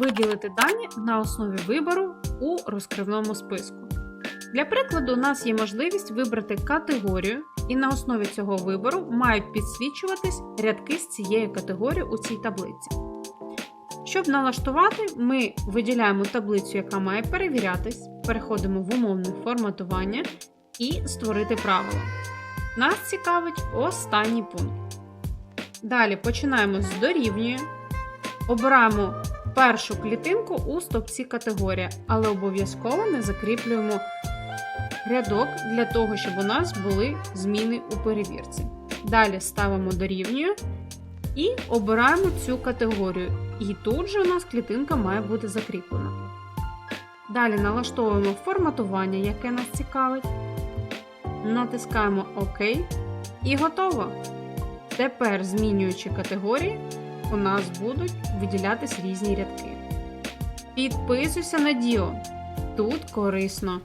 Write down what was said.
виділити дані на основі вибору у розкривному списку. Для прикладу, у нас є можливість вибрати категорію, і на основі цього вибору мають підсвічуватись рядки з цієї категорії у цій таблиці. Щоб налаштувати, ми виділяємо таблицю, яка має перевірятись, переходимо в умовне форматування і створити правила. Нас цікавить останній пункт. Далі починаємо з дорівнює. Обираємо першу клітинку у стовпці категорія, але обов'язково не закріплюємо рядок для того, щоб у нас були зміни у перевірці. Далі ставимо дорівнює і обираємо цю категорію. І тут же у нас клітинка має бути закріплена. Далі налаштовуємо форматування, яке нас цікавить. Натискаємо ОК і готово. Тепер, змінюючи категорії, у нас будуть виділятись різні рядки. Підписуйся на Діо. Тут корисно.